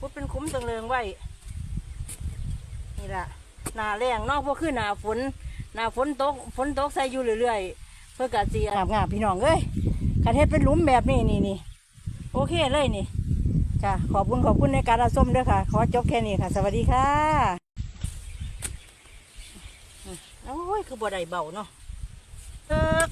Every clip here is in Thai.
พุดเป็นคุ้มตังเริงไว้ นี่แหละหนาแรงนอกพวกคือหนาฝนหนาฝนตกฝนตกใส่อยู่เรื่อยๆ เพื่อกะจีงามงามๆพี่น้องเอ้ยคันเฮ็ดเป็นหลุมแบบนี้นี่นี่โอเคเลยนี่จ้ะขอบคุณขอบคุณในการรับชมด้วยค่ะ ขอจบแค่นี้ค่ะ สวัสดีค่ะโอ้ยคือบ่ได้เบาเนาะเอิก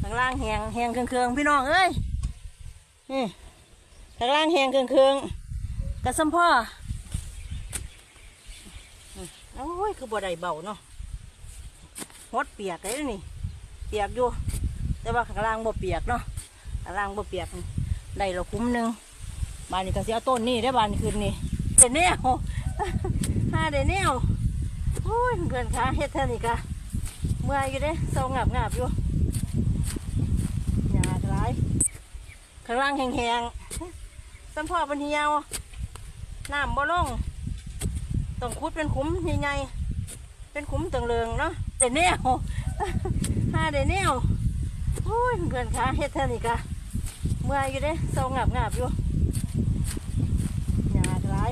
ข้างล่างแหงแหงเครื่องๆพี่น้องเอ้ยนี่ ข้างล่างแหงเครื่องๆกระสัมพ่อโอ้ย คือบ่ได้เบาเนาะหดเปียกเลยนี่ เปียกอยู่ แต่ว่าข้างล่างบ่เปียกเนาะข้างล่างบ่เปียกได้เราคุ้มหนึ่งบานนี้ก็เสียต้นนี่ได้บานคืนนี่เด็ดแนวห้าเด็ดแนวโอ้ยเพื่อนขาเฮ็ดเท่านี้กะเมื่อยอยู่เด้เศร้างับงับอยู่หยาดร้ายข้างล่างแห้งๆ สัมพ่อเป็นเหี่ยวน้ำบ่ลงต้องคุดเป็นขุมใหญ่ๆเป็นขุมตังเริงเนาะเดนแนวห้าเดนแนวโอ้ยเพื่อนขาเฮ็ดเท่านี้กะเมื่อยอยู่เด้เศร้างับงับอยู่หยาดร้าย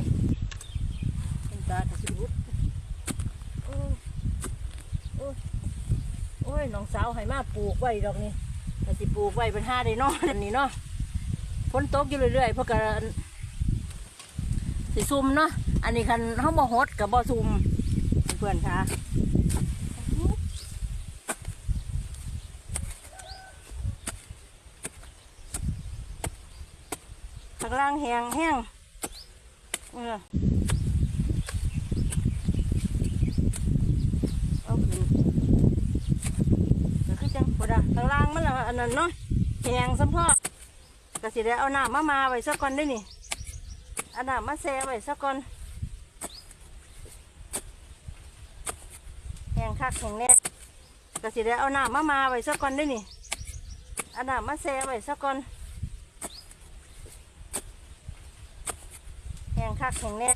เป็นตากระสุดโอ้ยโอ้ยน้องสาวให้มาปลูกไว้ดอกนี่ก็สิปลูกไว้เป็นห้าได้นอนนี้เนาะ ฝนตกอยู่เรื่อยๆเพราะกันสิซุ่มเนาะอันนี้คันเขาบ่ฮดกับบ่ซุ่มเพื่อนค่ะข้างล่างแห้งแห้งเออเอาขึ้นก็คือจังพอดาข้างล่างมันละอันนั้นเนาะแหงสัมพอ ก็สิได้เอาน้ำมามาไว้สักก่อนได้นี่เอาน้ำมาแช่ไว้สักก่อนแหงคักแหงแน่ก็สิได้เอาน้ำมามาไว้สักก่อนได้นี่เอาน้ำมาแช่ไว้สักก่อนแหงคักแหงแน่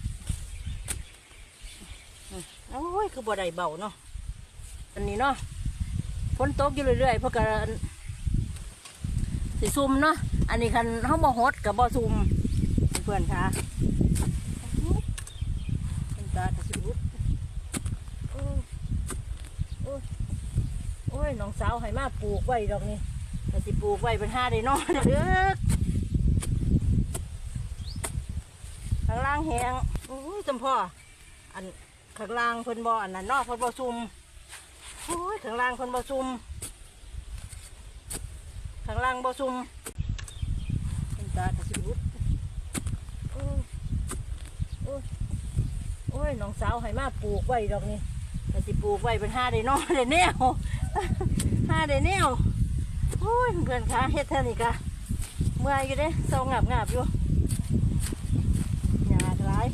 โอ้ยคือบ่ได้เบาเนาะอันนี้เนาะฝนตกอยู่เรื่อยๆเพราะกัน สิซุ่มเนาะอันนี้คันเขาบ่ฮดกับบ่ซุ่มเพื่อนค่ะเป็นตากระสิบุดโอ้ยโอ้โอ้ยน้องสาวให้มาปลูกไว้ดอกนี่ก็สิปลูกไว้เป็นห้าได้เนอนเด้อข้างล่างแหงโอ้ยจำพ่ออันข้างล่างเพิ่นบ่อันนั้นนอกเพิ่นบ่ซุ่มโอ้ยข้างล่างคนบ่ซุ่ม ข้างล่างบ่ซุ่มเป็นตากระสิบุดโอ้ยโอ้ยน้องสาวให้มาปลูกไว้ดอกนี่ก็สิปลูกไว้เป็นห้าได้เนอนได้แนวห้าได้แนวโอ้ยเพื่อนขาเฮ็ดเท่านี้กะเมื่อยอยู่เด้เศร้างับงับอยู่หยาดร้าย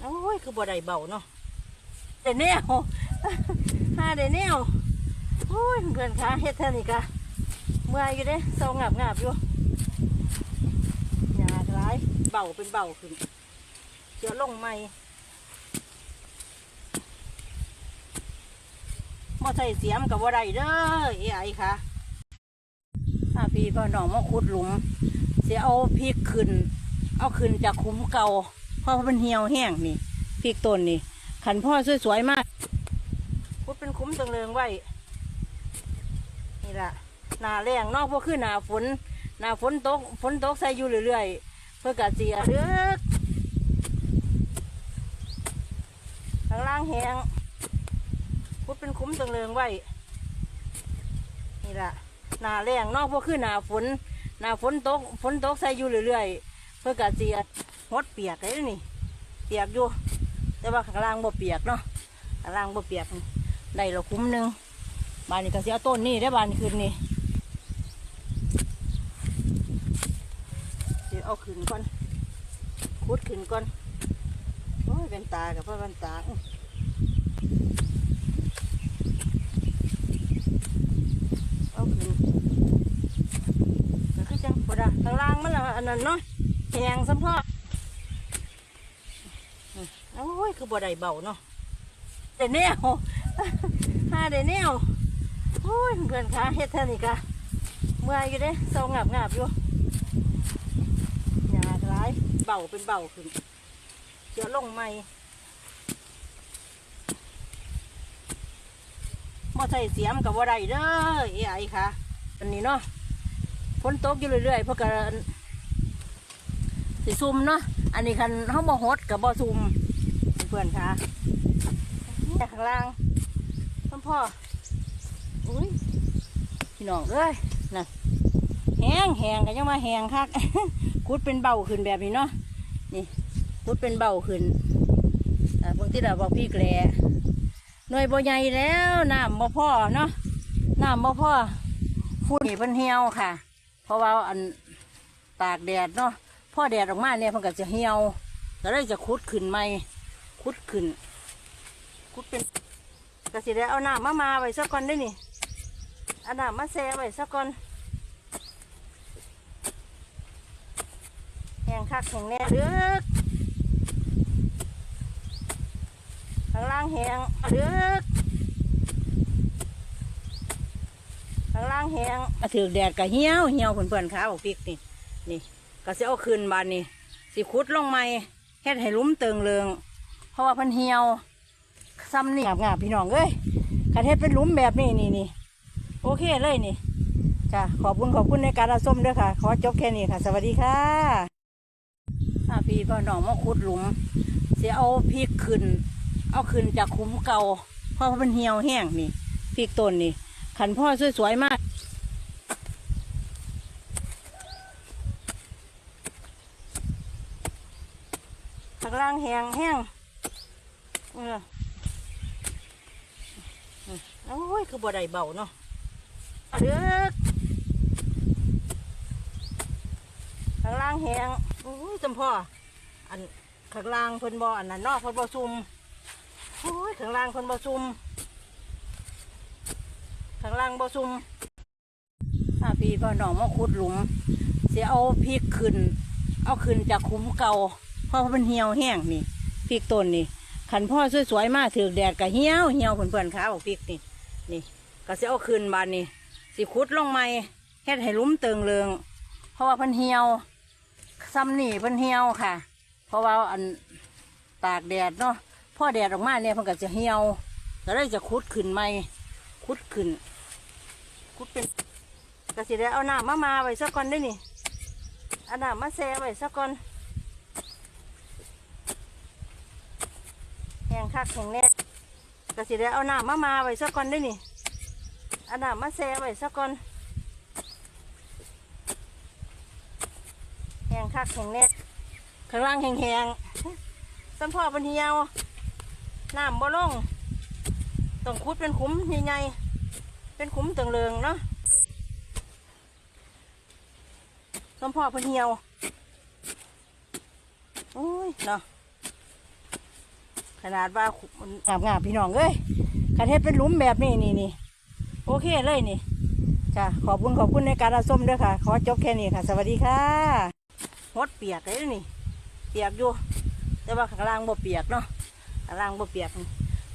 โอ้ยคือบ่ได้เบาเนาะเดนแนวห้าเดนแนว โอ้ยเพื่อนขาเฮ็ดเท่านี้กะเมื่อยอยู่เด้เศร้างับงับอยู่หยาดร้ายเบาเป็นเบาขึ้นเดี๋ยวลงใหม่มอใส่เสียมกับว่าไรเด้อเอ้ไอ้ค่ะถ้าพี่พ่อน้องมาขุดหลุม เสียเอาพริกขึ้น เอาขึ้นจากขุมเก่าเพราะมันเหี่ยวแห้งนี่พริกต้นนี่ขันพ่อสวยๆมากพุดเป็นคุ้มตังเริงไว้ นี่ล่ะหนาแรงนอกพวกคือหนาฝนหนาฝนตกฝนตกใส่อยู่เรื่อยๆเพื่อกะเสียเลือกข้างล่างแหงพุดเป็นคุ้มตังเริงไว้นี่แหละหนาแรงนอกพวกคือหนาฝนหนาฝนตกฝนตกใส่อยู่เรื่อยๆเพื่อกะเสียหดเปียกเลยนี่ เปียกอยู่ แต่ว่าข้างล่างบ่เปียกเนาะข้างล่างบ่เปียกได้เราคุ้มหนึ่ง บานนี้ก็เสียต้นนี่ได้บานคืนนี่เดี๋ยวเอาขึ้นก่อนขุดขึ้นก่อนโอ้ยเป็นตากับพ่อเป็นตาเอาขึ้นก็คือจังพอดาข้างล่างมันละอันนั้นเนาะแหงสัมพ่อโอ้ยคือบ่ได้เบาเนาะเดนแนวห้าเดนแนว โอ้ยเพื่อนขาเฮ็ดเท่านี้กะเมื่อยอยู่เด้เศร้างับงับอยู่หยาร้ายเบาเป็นเบาขึ้นเดี๋ยวลงใหม่บ่ใส่เสียมกับบ่ได้เด้อเอไอ้ค่ะอันนี้เนาะฝนตกอยู่เรื่อยๆเพราะกันสิซุ่มเนาะอันนี้คันเฮาบ่ฮดกับบ่ซุ่มเพื่อนค่ะแต่ข้างล่างพ่อ อุ้ยพี่น้องเอ้ยน่ะแหงแหงกันยังมาแหงคักคุดเป็นเบาขึ้นแบบนี้เนาะนี่คุดเป็นเบาขึ้นอ่าบางที่เราบอกพี่แกลหน่วยบ่ใหญ่แล้วน้ำบ่พ่อเนาะน้ำบ่พ่อฝุ่นนี่เพิ่นเหี่ยวค่ะ เพราะว่าอันตากแดดเนาะพ่อแดดออกมาเนี่ยเพิ่นก็จะเหี่ยวก็เลยจะคุดขึ้นใหม่คุดขึ้นคุดเป็นก็สิได้เอาน้ำมามาไว้สักก่อนได้นี่ อาน้ำมาแช่ไว้สักก่อนแห้งคักแห้งแน่เด้อข้างล่างแห้งเด้อข้างล่างแห้งถือแดดก็เหี่ยวเหี่ยวเพื่อนๆขาบอกพริกนี่นี่ก็สิเอาคืนบานนี่สิขุดลงใหม่เฮ็ดให้ลุ้มเติงเรือง เพราะว่าพิ่นเหี่ยวซ้ำนี่งาบๆพี่น้องเอ้ยคันเฮ็ดเป็นลุ่มแบบนี้นี่นี่ โอเคเลยนี่จ้ะขอบคุณขอบคุณในการรับชมด้วยค่ะ ขอจบแค่นี้ค่ะ สวัสดีค่ะถ้าพี่พ่อน้องมาขุดหลุมเสียเอาพริกขึ้น เอาขึ้นจากคุ้มเก่าเพราะมันเหี่ยวแห้งนี่พริกต้นนี่ ขันพ่อสวยๆมากข้างล่างแห้งแห้งเออโอ้ย คือบ่ได้เบาเนาะ เอาเด้อข้างล่างแหงโอ้ยจำพ่อ อันข้างล่างเพิ่นบ่อันนั้นนาะเพิ่นบ่ซุ่มโอ้ยข้างล่างเพิ่นบ่ซุ่มข้างล่างบ่ซุ่มถ้าพี่พ่อน้องมาขุดหลุมเสียเอาพริกขึ้น เอาขึ้นจากคุ้มเก่าเพราะมันเหี่ยวแห้งนี่พริกต้นนี่ขันพ่อสวยๆมากถือแดดก็เหี่ยวเหี่ยวเพื่อนๆขาบอกพริกนี่นี่ก็สิเอาคืนบานนี่ สิขุดลงใหม่เฮ็ดให้หลุ้มเติงเรืองเพราะว่าเพิ่นเหี่ยวซ้ำนี่เพิ่นเหี่ยวค่ะ เพราะว่าอันตากแดดเนาะพ่อแดดออกมาเนี่ยเพิ่นก็จะเหี่ยวก็เลยจะขุดขึ้นใหม่ขุดขึ้นขุดเป็นก็สิได้เอาน้ำมามาไว้สักก่อนได้นี่เอาน้ำมาแช่ไว้สักก่อนแห้งคักแห้งแน่ก็สิได้เอาน้ำมามาไว้สักก่อนได้นี่ อาน้ำมาแช่ไว้สักก่อนแห้งคักแห้งแน่ข้างล่างแห้งแห้งสัมพ่อเป็นเหี่ยวน้ำบ่ลงต้องคุดเป็นขุมใหญ่ๆเป็นขุมตึงเรืองเนาะสัมพ่อเป็นเหี่ยวโอ้ยเนาะขนาดว่ามันงามๆพี่น้องเอ้ยคันเทศเป็นหลุมแบบนี้นี่นี่ โอเคเลยนี่จ้ะขอบคุณขอบคุณในการรับชมด้วยค่ะ ขอจบแค่นี้ค่ะ สวัสดีค่ะหดเปียกเลยนี่ เปียกอยู่ แต่ว่าข้างล่างบ่เปียกเนาะข้างล่างบ่เปียก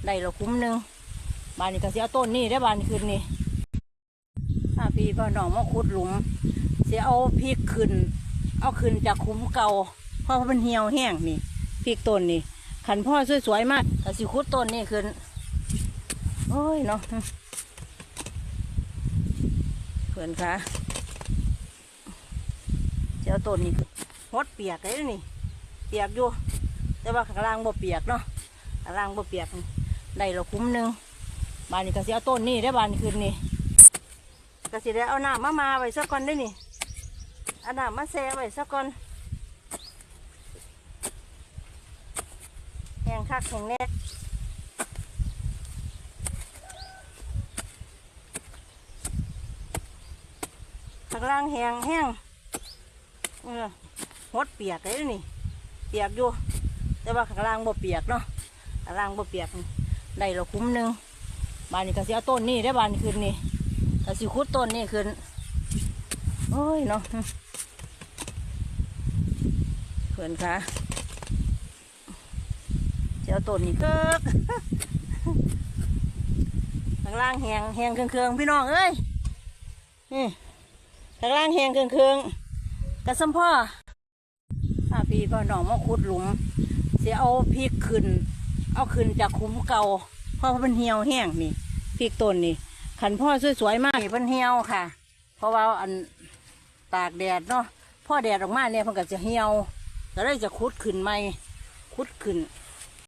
ได้เราคุ้มหนึ่งบานนี้ก็เสียต้นนี่ได้บานคืนนี่ถ้าพี่พ่อน้องมาขุดหลุม เสียเอาพริกขึ้น เอาขึ้นจากคุ้มเก่าเพราะว่ามันเหี่ยวแห้งนี่พริกต้นนี่ขันพ่อสวยๆมากแต่สิคุดต้นนี่ขึ้นโอ้ยเนาะ พื่นคะเจ้าต้นนี่คือดเปียกเลยนี่ เปียกอยู่ แต่ว่าข้างล่างบ่เปียกเนาะข้างล่างบ่เปียกได้เราคุ้มหนึ่งบานนี้ก็สิเอาต้นนี่ได้บานคืนนี่ก็สิได้เอาน้ำมามาไว้สักก่อนได้นี่เอาน้ำมาแช่ไว้สักก่อนแห้งคักแห้งแน่ข้าง ล่างแห้งแห้งเออหดเปียกเลยนี่ เปียกอยู่ แต่ว่าข้างล่างบ่เปียกเนาะข้างล่างบ่เปียกได้เราคุ้มหนึ่งบานนี้ก็สิเอาต้นนี่ได้บานคืนนี่ก็สิคุดต้นนี่คืนโอ้ยเนาะเพื่อนคะเจ้าต้นนี่เกิกข้างล่างแหงแหงเครื่องๆพี่น้องเอ้ยนี่ ข้างล่างแหงเครื่องๆกระสัมพ่อถ้าพี่ก็น้องมาขุดหลุมเสียเอาพริกขึ้น เอาขึ้นจากขุมเก่าเพราะว่ามันเหี่ยวแห้งนี่พริกต้นนี่ขันพ่อสวยๆมากนี่มันเหี่ยวค่ะ เพราะว่าอันตากแดดเนาะพ่อแดดออกมาเนี่ยมันก็จะเหี่ยวก็เลยจะขุดขึ้นใหม่ขุดขึ้น